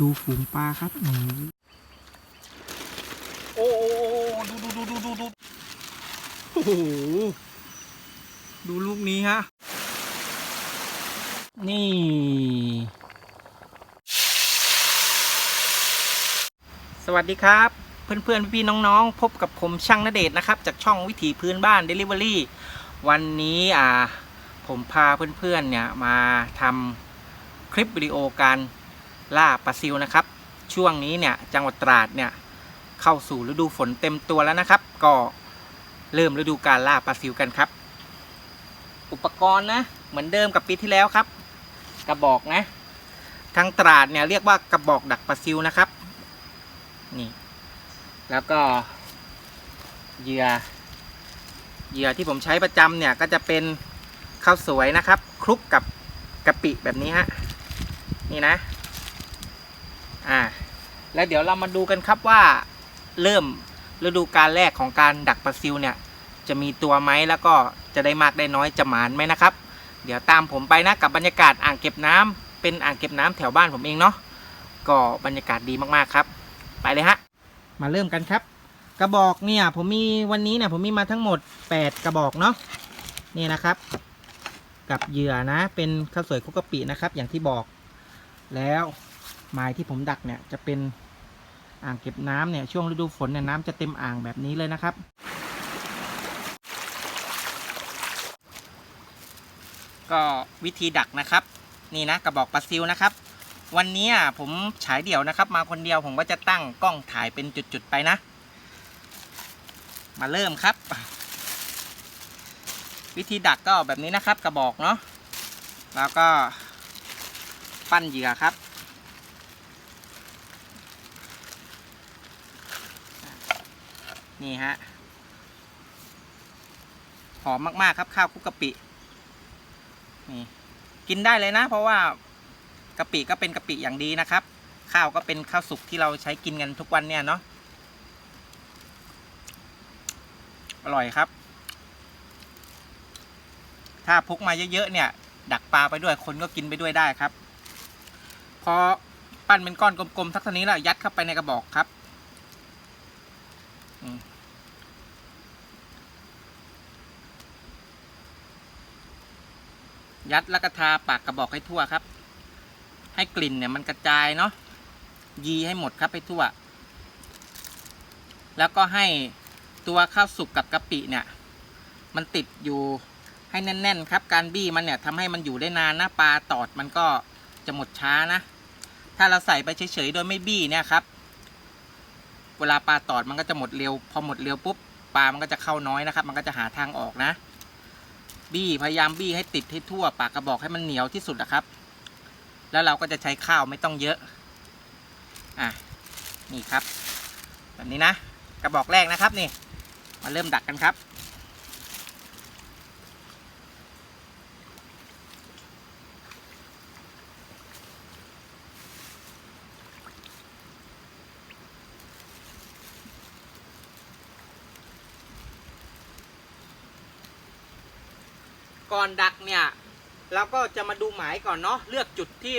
ดูฝูงปลาครับหนูโอ้โอ้ดูดูดูดูดูดูโอ้โหดูลูกนี้ฮะ นี่ สวัสดีครับ เพื่อนๆ พี่ๆน้องๆ พบกับผมช่างนเดชน์นะครับ จากช่องวิถีพื้นบ้าน Delivery วันนี้อ่าผมพาเพื่อนๆเนี่ยมาทำคลิปวิดีโอการ ล่าปลาซิวนะครับ ช่วงนี้เนี่ยจังหวัดตราดเนี่ยเข้าสู่ฤดูฝนเต็มตัวแล้วนะครับ ก็เริ่มฤดูการล่าปลาซิวกันครับ อุปกรณ์นะเหมือนเดิมกับปีที่แล้วครับ กระบอกนะ ทางตราดเนี่ยเรียกว่ากระบอกดักปลาซิวนะครับนี่แล้วก็เหยื่อเหยื่อที่ผมใช้ประจำเนี่ยก็จะเป็นข้าวสวยนะครับคลุกกับกะปิแบบนี้ฮะนี่นะ อ่าแล้วเดี๋ยวเรามาดูกันครับว่าเริ่มฤดูการแรกของการดักปลาซิวเนี่ย จะมีตัวไหมแล้วก็จะได้มากได้น้อยจะหมานไหมนะครับ เดี๋ยวตามผมไปนะกับบรรยากาศอ่างเก็บน้ำเป็นอ่างเก็บน้ำแถวบ้านผมเองเนาะก็บรรยากาศดีมากๆครับ ไปเลยฮะมาเริ่มกันครับ กระบอกเนี่ยผมมีวันนี้เนี่ยผมมีมาทั้งหมด 8 กระบอกเนาะนี่นะครับ กับเหยื่อนะ เป็นข้าวสวยคุกกะปินะครับ อย่างที่บอก แล้ว ไม้ที่ผมดักเนี่ยจะเป็นอ่างเก็บน้ำเนี่ยช่วงฤดูฝนเนี่ยน้ำจะเต็มอ่างแบบนี้เลยนะครับ ก็วิธีดักนะครับ นี่นะกระบอกปลาซิวนะครับ วันนี้อะผมฉายเดี่ยวนะครับ มาคนเดียวผมก็จะตั้งกล้องถ่ายเป็นจุดๆไปนะ มาเริ่มครับ วิธีดักก็แบบนี้นะครับ กระบอกเนาะแล้วก็ปั้นเหยื่อครับ นี่ฮะ หอมมาก ๆ ครับข้าวคุกกะปินี่กินได้เลยนะ เพราะว่ากะปิก็เป็นกะปิอย่างดีนะครับ ข้าวก็เป็นข้าวสุกที่เราใช้กินกันทุกวันเนี่ยเนาะอร่อยครับ ถ้าพกมาเยอะๆเนี่ย ดักปลาไปด้วยคนก็กินไปด้วยได้ครับ พอปั้นเป็นก้อนกลมๆสักเท่านี้แล้วยัดเข้าไปในกระบอกครับ ยัดแล้วก็ทาปากกระบอกให้ทั่วครับ ให้กลิ่นเนี่ยมันกระจายเนาะยีให้หมดครับให้ทั่ว แล้วก็ให้ตัวข้าวสุกกับกะปิเนี่ย มันติดอยู่ให้แน่น ๆ ครับ การบี้มันเนี่ยทำให้มันอยู่ได้นานนะปลาตอดมันก็จะหมดช้านะ ถ้าเราใส่ไปเฉยๆโดยไม่บี้เนี่ยครับ เวลาปลาตอดมันก็จะหมดเร็ว พอหมดเร็วปุ๊บปลามันก็จะเข้าน้อยนะครับ มันก็จะหาทางออกนะ บี้พยายามบี้ให้ติดให้ทั่วปากกระบอกให้มันเหนียวที่สุดนะครับ แล้วเราก็จะใช้ข้าวไม่ต้องเยอะ อะนี่ครับ แบบนี้นะ กระบอกแรกนะครับนี่ มาเริ่มดักกันครับ ก่อนดักเนี่ยเราก็จะมาดูหมายก่อนเนาะเลือกจุดที่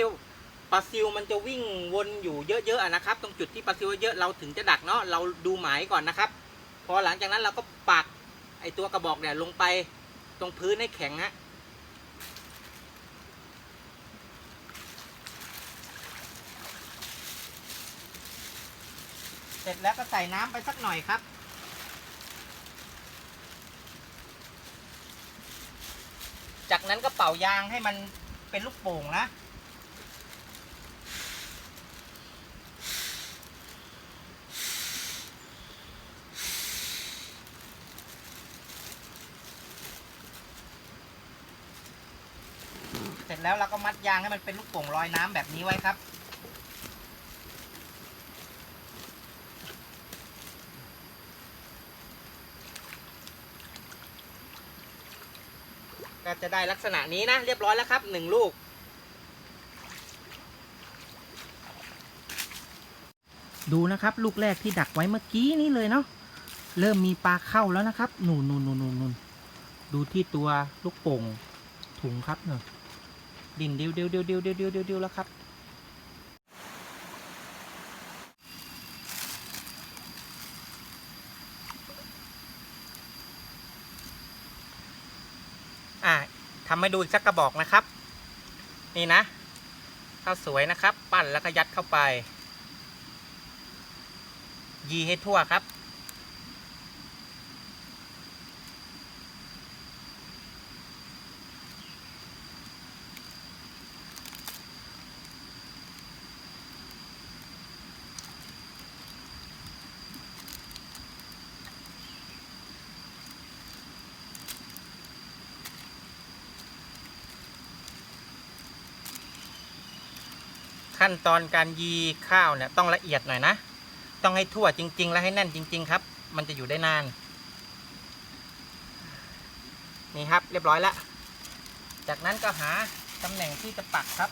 ปลาซิวมันจะวิ่งวนอยู่เยอะๆนะครับ ตรงจุดที่ปลาซิวเยอะเราถึงจะดักเนาะเราดูหมายก่อนนะครับ พอหลังจากนั้นเราก็ปักไอตัวกระบอกเนี่ยลงไปตรงพื้นให้แข็งฮะเสร็จแล้วก็ใส่น้ำไปสักหน่อยครับ จากนั้นก็เป่ายางให้มันเป็นลูกโป่งนะ เสร็จแล้วเราก็มัดยางให้มันเป็นลูกโป่งลอยน้ำแบบนี้ไว้ครับ จะได้ลักษณะนี้นะ เรียบร้อยแล้วครับหนึ่งลูก ดูนะครับ ลูกแรกที่ดักไว้เมื่อกี้นี้เลยเนาะเริ่มมีปลาเข้าแล้วนะครับนูนนูนนูนนูนดูที่ตัวลูกโป่งถุงครับเนาะดิ่วเดียวเดียวเดียวเดียวเดียวเดียวแล้วครับ ทำให้ดูอีกสักกระบอกนะครับ นี่นะข้าวสวยนะครับ ปั้นแล้วก็ยัดเข้าไป ยีให้ทั่วครับ ขั้นตอนการยีข้าวเนี่ยต้องละเอียดหน่อยนะ ต้องให้ทั่วจริง ๆ และให้แน่นจริง ๆ ครับ มันจะอยู่ได้นาน นี่ครับเรียบร้อยแล้ว จากนั้นก็หาตำแหน่งที่จะปักครับ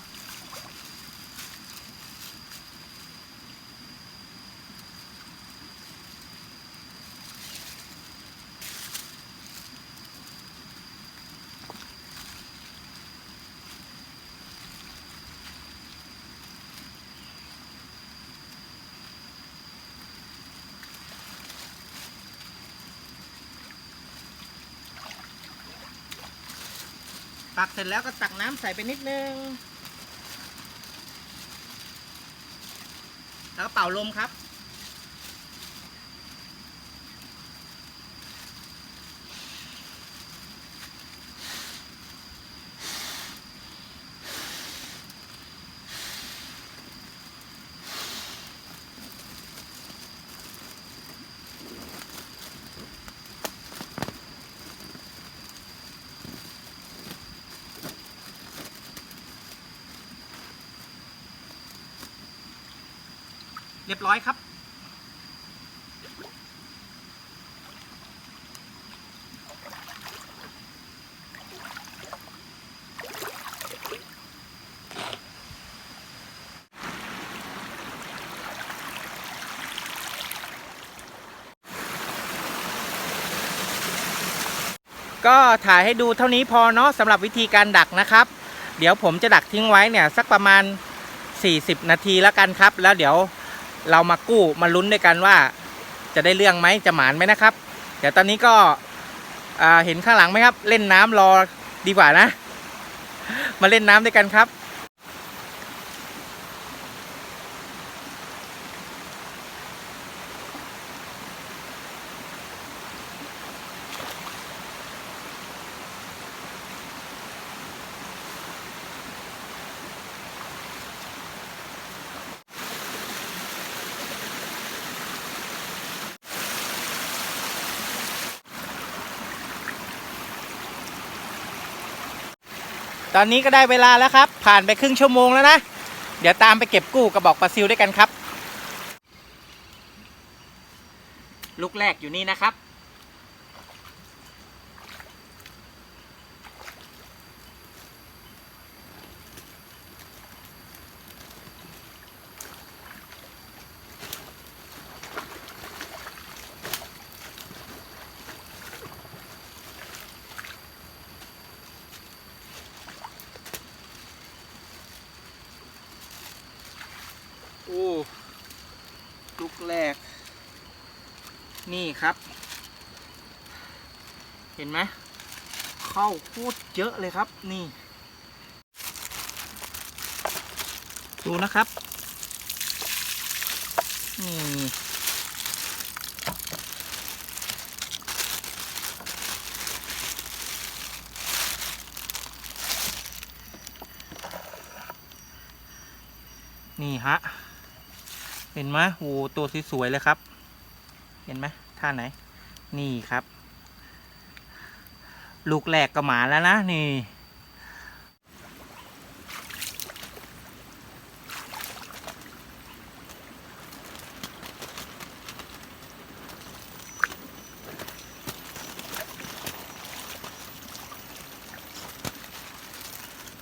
ปักเสร็จแล้วก็ตักน้ำใส่ไปนิดนึง แล้วก็เป่าลมครับ เรียบร้อยครับ ก็ถ่ายให้ดูเท่านี้พอเนาะสำหรับวิธีการดักนะครับ เดี๋ยวผมจะดักทิ้งไว้เนี่ยสักประมาณ 40 นาทีแล้วกันครับ แล้วเดี๋ยว เรามากู้มาลุ้นด้วยกันว่าจะได้เรื่องไหมจะหมานไหมนะครับ เดี๋ยวตอนนี้ก็เห็นข้างหลังไหมครับ เล่นน้ำรอดีกว่านะ มาเล่นน้ำด้วยกันครับ ตอนนี้ก็ได้เวลาแล้วครับ ผ่านไปครึ่งชั่วโมงแล้วนะ เดี๋ยวตามไปเก็บกู้กระบอกปลาซิวด้วยกันครับ ลูกแรกอยู่นี่นะครับ โอ้ ลูกแรก นี่ครับ เห็นไหมเข้าโคตรเยอะเลยครับนี่ ดูนะครับนี่นี่ฮะ เห็นไหมโอ้ตัวสวยๆเลยครับ เห็นไหมท่าไหน นี่ครับ ลูกแรกก็หมาแล้วนะ นี่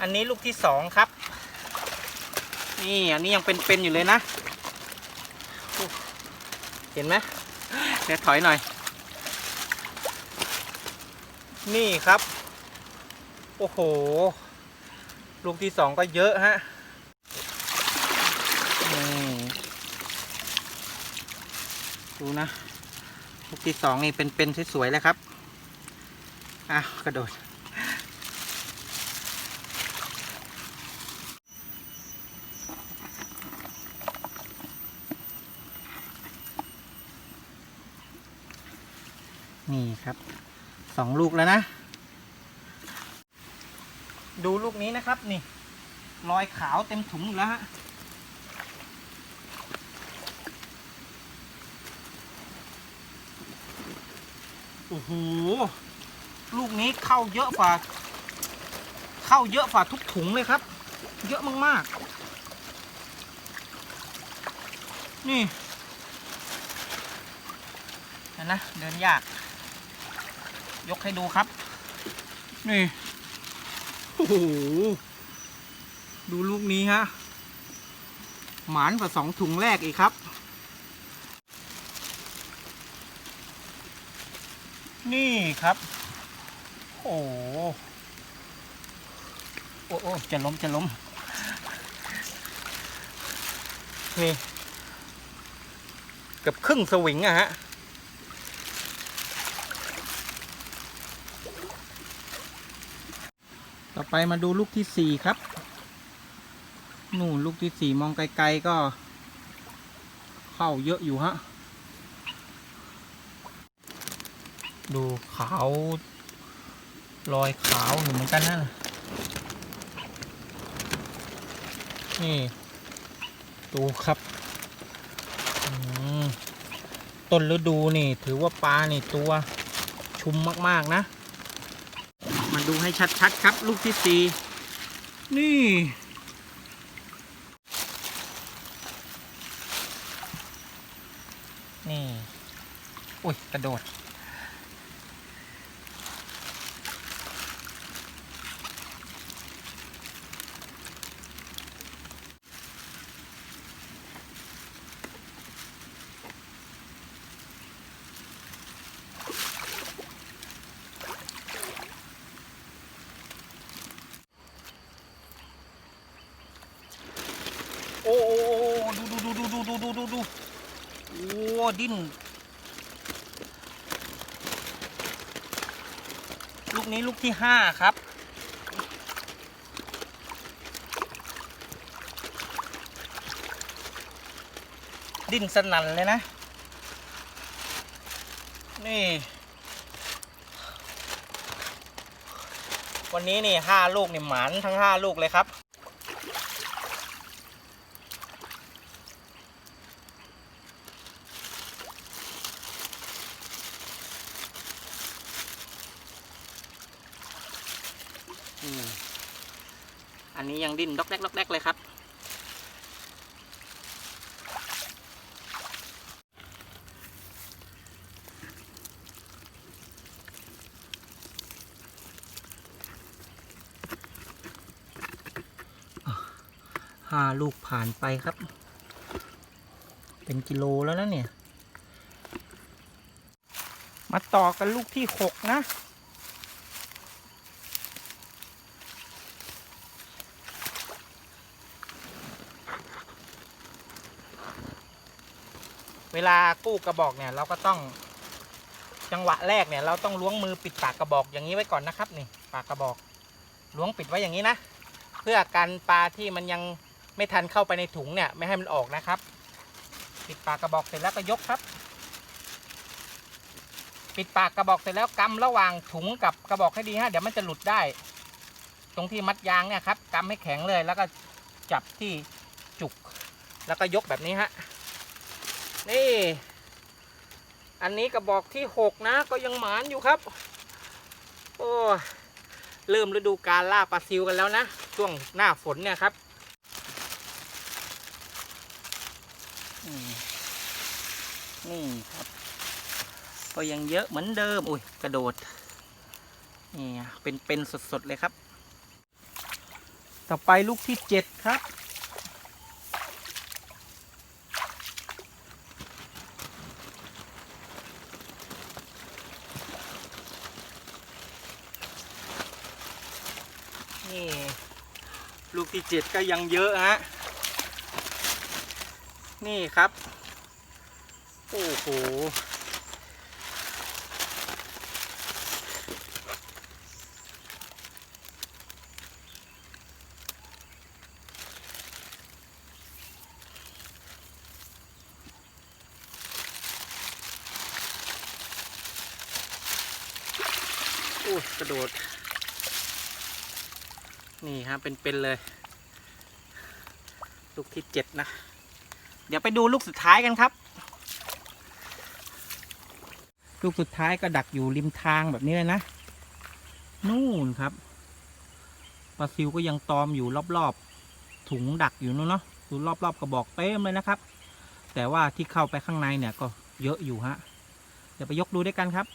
อันนี้ลูกที่สองครับ นี่อันนี้ยังเป็นๆอยู่เลยนะ เห็นไหมเดี๋ยวถอยหน่อย นี่ครับ โอ้โห ลูกที่สองก็เยอะฮะนี่ดูนะ ลูกที่สองนี่เป็นๆสวยๆเลยครับอะกระโดด นี่ครับสองลูกแล้วนะ ดูลูกนี้นะครับนี่ รอยขาวเต็มถุงแล้วฮะโอ้โหลูกนี้เข้าเยอะฝ่า เข้าเยอะฝ่าทุกถุงเลยครับ เยอะมากๆ นี่เห็นนะเดินยาก ยกให้ดูครับ นี่โอ้โหดูลูกนี้ฮะ หมานกว่าสองถุงแรกอีกครับ นี่ครับ โอ้โอ้โอ้จะล้มจะล้มเคเกือบครึ่งสวิงอะฮะ ต่อ ไปมาดูลูกที่สี่ครับ นู่นลูกที่สี่มองไกลๆก็ เข้าเยอะอยู่ฮะ ดูขาวรอยขาวอยู่เหมือนกันนะนี่ดูครับอืมต้นฤดูนี่ ถือว่าปลานี่ตัวชุมมาก ๆ นะ ดูให้ชัดๆครับ ลูกที่สี่นี่ นี่ อุ้ย กระโดด โอ้โอ้โอ้ดู ดูดูดูดูดูดูดูโอ้ดิ้น ลูกนี้ลูกที่ห้าครับ ดิ้นสนั่นเลยนะ นี่ วันนี้นี่ห้าลูกนี่หมานทั้งห้าลูกเลยครับ อันนี้ยังดิ้นดอกแดกดอกแดกเลยครับ ห้าลูกผ่านไปครับ เป็นกิโลแล้วนะเนี่ย มาต่อกันลูกที่หกนะ ลากู้กระบอกเนี่ยเราก็ต้อง จังหวะแรกเนี่ย เราต้องล้วงมือปิดปากกระบอกอย่างนี้ไว้ก่อนนะครับ นี่ปากกระบอกล้วงปิดไว้อย่างนี้นะ เพื่อกันปลาที่มันยังไม่ทันเข้าไปในถุงเนี่ย ไม่ให้มันออกนะครับ ปิดปากกระบอกเสร็จแล้วก็ยกครับ ปิดปากกระบอกเสร็จแล้วกำระหว่างถุงกับกระบอกให้ดีฮะเดี๋ยวมันจะหลุดได้ ตรงที่มัดยางเนี่ยครับกำให้แข็งเลยแล้วก็จับที่จุก แล้วก็ยกแบบนี้ฮะ นี่ อันนี้กระบอกที่หกนะ ก็ยังหมานอยู่ครับ โอ้เริ่มฤดูการล่าปลาซิวกันแล้วนะ ช่วงหน้าฝนเนี่ยครับนี่ครับ ก็ยังเยอะเหมือนเดิม อุ้ยกระโดดนี่เป็นเป็นสดๆเลยครับ ต่อไปลูกที่เจ็ดครับ นี่ ลูก ที่เจ็ดก็ยังเยอะฮะ นี่ครับ โอ้โหกระโดดนี่ฮะเป็นๆเลย ลูกที่เจ็ดนะ เดี๋ยวไปดูลูกสุดท้ายกันครับ ลูกสุดท้ายก็ดักอยู่ริมทางแบบนี้เลยนะ นู่นครับปลาซิวก็ยังตอมอยู่รอบๆ ถุงดักอยู่นู่นเนาะดูรอบๆกระบอกเต็มเลยนะครับ แต่ว่าที่เข้าไปข้างในเนี่ยก็เยอะอยู่ฮะ เดี๋ยวไปยกดูด้วยกันครับ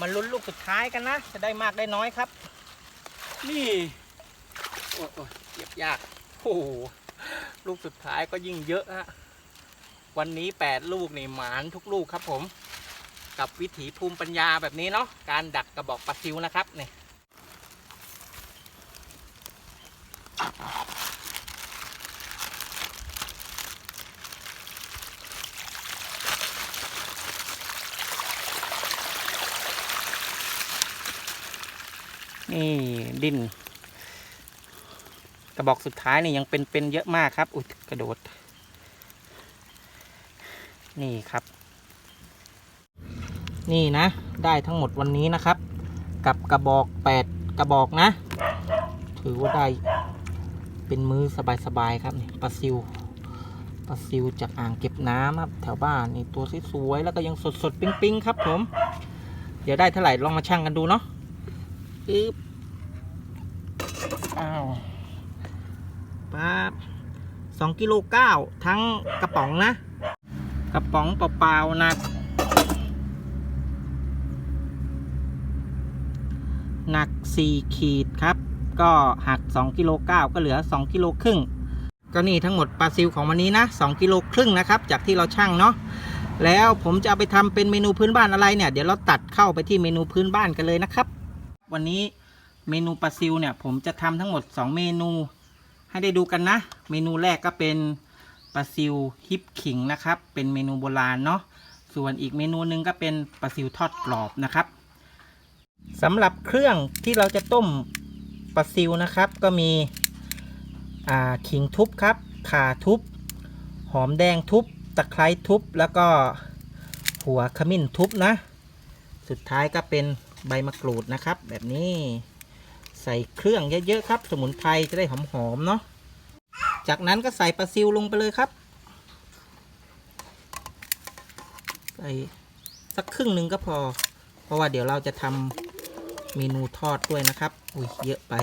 มาลุ้นลูกสุดท้ายกันนะ จะได้มากได้น้อยครับ นี่ โอ้ยเก็บยากโอ้โหลูกสุดท้ายก็ยิ่งเยอะฮะวันนี้แปดลูกนี่หมานทุกลูกครับผม กับวิถีภูมิปัญญาแบบนี้เนาะการดักกระบอกปลาซิวนะครับเนี่ย นี่ดิน กระบอกสุดท้ายนี่ยังเป็นๆเยอะมากครับ อุยกระโดด นี่ครับ นี่นะ ได้ทั้งหมดวันนี้นะครับ กับกระบอกแปดกระบอกนะ ถือว่าได้เป็นมือสบายๆครับนี่ปลาซิวปลาซิวจากอ่างเก็บน้ำครับ แถวบ้านนี่ตัวสวยๆแล้วก็ยังสดๆ ปิ๊งๆ ครับผม เดี๋ยวได้เท่าไหร่ลองมาชั่งกันดูเนาะอึ๊บอ้าว ปั๊บสองกิโลเก้าทั้งกระป๋องนะ กระป๋องเปล่าๆหนัก หนัก4ขีดครับ ก็หัก2กิโลเก้าก็เหลือ2กิโลครึ่งก็นี่ทั้งหมดปลาซิลของวันนี้นะ2กิโลครึ่งนะครับ จากที่เราชั่งเนาะแล้วผมจะเอาไปทำเป็นเมนูพื้นบ้านอะไรเนี่ย เดี๋ยวเราตัดเข้าไปที่เมนูพื้นบ้านกันเลยนะครับ วันนี้เมนูปลาซิลเนี่ย ผมจะทำทั้งหมด 2 เมนู ให้ได้ดูกันนะ เมนูแรกก็เป็นปลาซิลฮิปขิงนะครับ เป็นเมนูโบราณเนาะ ส่วนอีกเมนูหนึ่งก็เป็นปลาซิลทอดกรอบนะครับสำหรับเครื่องที่เราจะต้มปลาซิวนะครับ ก็มีขิงทุบครับข่าทุบ หอมแดงทุบ ตะไคร้ทุบ แล้วก็หัวขมิ้นทุบนะ สุดท้ายก็เป็นใบมะกรูดนะครับ แบบนี้ ใส่เครื่องเยอะๆครับ สมุนไพรจะได้หอมๆเนาะจากนั้นก็ใส่ปลาซิวลงไปเลยครับใส่สักครึ่งหนึ่งก็พอ เพราะว่าเดี๋ยวเราจะทำเมนูทอดด้วยนะครับ อุ้ยเยอะไป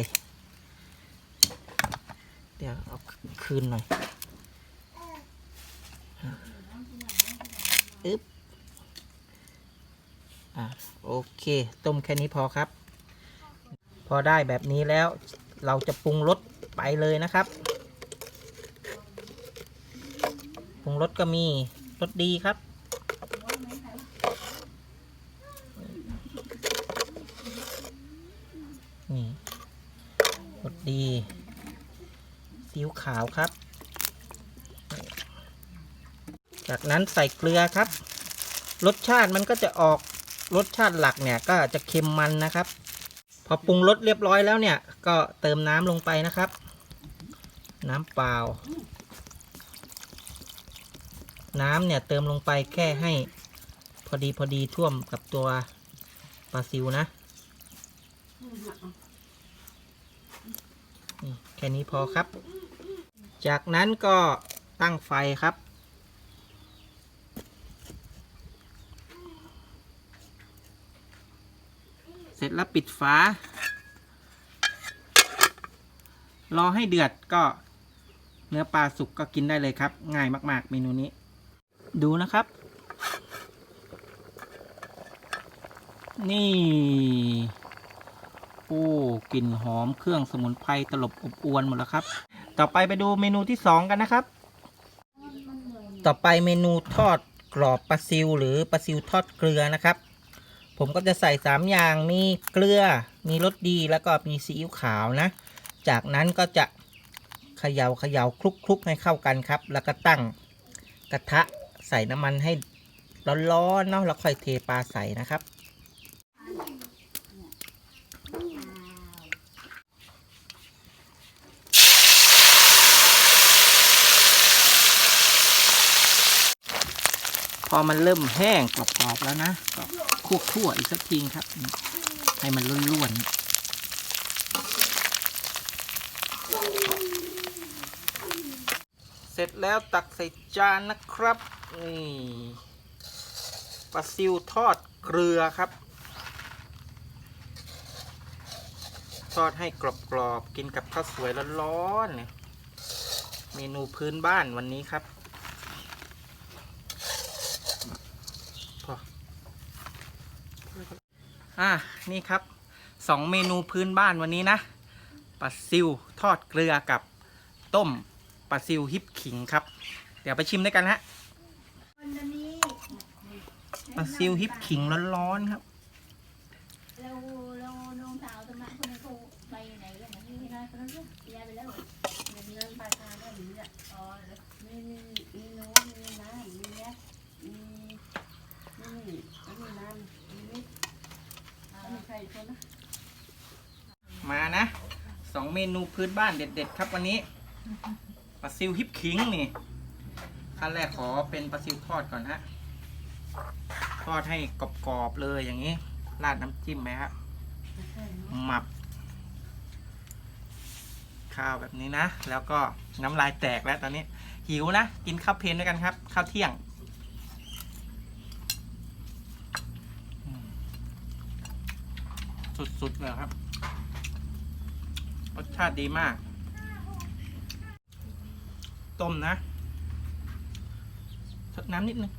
เดี๋ยวเอาคืนหน่อยอึ๊บอะโอเค ต้มแค่นี้พอครับ พอได้แบบนี้แล้วเราจะปรุงรสไปเลยนะครับปรุงรสก็มีรสดีครับ นี่รสดีซีอิ๊วขาวครับ จากนั้นใส่เกลือครับ รสชาติมันก็จะออกรสชาติหลักเนี่ยก็จะเค็มมันนะครับ พอปรุงรสเรียบร้อยแล้วเนี่ย ก็เติมน้ำลงไปนะครับ น้ำเปล่า น้ำเนี่ยเติมลงไปแค่ให้พอดีพอดีท่วมกับตัวปลาซิวนะแค่นี้พอครับ จากนั้นก็ตั้งไฟครับ ร็จแล้วปิดฝา รอให้เดือดก็เนื้อปลาสุกก็กินได้เลยครับ ง่ายมาก ๆ เมนูนี้ ดูนะครับ นี่ โอ้กลิ่นหอมเครื่องสมุนไพรตลบอบอวนหมดแล้วครับ ต่อไปไปดูเมนูที่สองกันนะครับ ต่อไปเมนูทอดกรอบปลาซิวหรือปลาซิวทอดเกลือนะครับ ผมก็จะใส่ 3 อย่าง มีเกลือ มีรสดี แล้วก็มีซีอิ๊วขาวนะ จากนั้นก็จะเขยา่าเขยา่าคลุกคลุกให้เข้ากันครับ แล้วก็ตั้งกระทะใส่น้ำมันให้ร้อนๆเนาะ แล้วค่อยเทปลาใส่นะครับ พอมันเริ่มแห้งกรอบๆแล้วนะกรอบ ทั่วอีกสักทีครับ ให้มันร่วนๆ เสร็จแล้วตักใส่จานนะครับ นี่ปลาซิวทอดเกลือครับ ทอดให้กรอบๆ กินกับข้าวสวยร้อนๆเนี่ยเมนูพื้นบ้านวันนี้ครับพอ อะนี่ครับสองเมนูพื้นบ้านวันนี้นะปลาซิวทอดเกลือกับต้มปลาซิวฮิปขิงครับ เดี๋ยวไปชิมด้วยกันฮะปลาซิวฮิปขิงร้อนๆครับ เราเราน้องสาวจะมาคนนั้นเขาไปไหนกันนะนี่นะคนนั้นก็ย้ายไปแล้วเงินเงินปลายทางได้หรืออะอ๋อมีมีมีน้องมีน้ามีเนี้ยมีนี่นี่มีน้ำมีนิดมีใครคนนะ มานะสองเมนูพื้นบ้านเด็ด ๆ ครับวันนี้ปลาซิวฮิปขิงนี่ขั้นแรกขอเป็นปลาซิวทอดก่อนฮะทอดให้กรอบๆเลยอย่างนี้ ราดน้ำจิ้มไหมครับหมับ ข้าวแบบนี้นะ แล้วก็น้ำลายแตกแล้วตอนนี้ หิวนะ กินข้าวเพลนด้วยกันครับ ข้าวเที่ยงสุดๆเลยครับ รสชาติดีมาก ต้มนะสดน้ำนิดนึง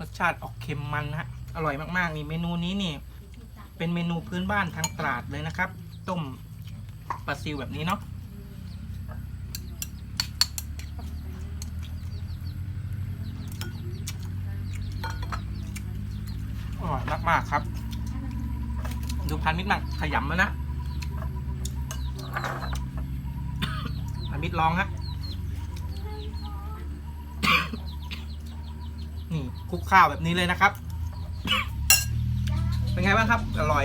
รสชาติออกเค็มมันนะฮะ อร่อยมาก ๆ นี่เมนูนี้นี่ เป็นเมนูพื้นบ้านทางตราดเลยนะครับ ต้มปลาซิวแบบนี้เนาะอร่อยมาก ๆ ครับ ดูพันมิตรมากขยำแล้วนะพันมิตรลองฮะนี่คลุกข้าวแบบนี้เลยนะครับ เป็นไงบ้างครับ อร่อย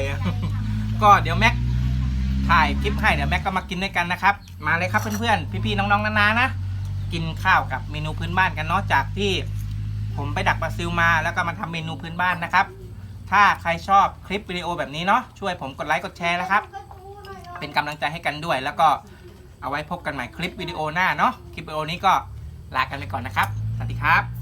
ก็เดี๋ยวแม็กถ่ายคลิปให้เดี๋ยวแม็กก็มากินด้วยกันนะครับ มาเลยครับเพื่อนๆพี่ๆน้องๆนาๆนะกินข้าวกับเมนูพื้นบ้านกันเนาะจากที่ผมไปดักปลาซิลมาแล้วก็มาทำเมนูพื้นบ้านนะครับ ถ้าใครชอบคลิปวิดีโอแบบนี้เนาะช่วยผมกดไลค์กดแชร์นะครับ เป็นกำลังใจให้กันด้วย แล้วก็เอาไว้พบกันใหม่คลิปวิดีโอหน้าเนาะคลิปวิดีโอนี้ก็ลากันไปก่อนนะครับสวัสดีครับ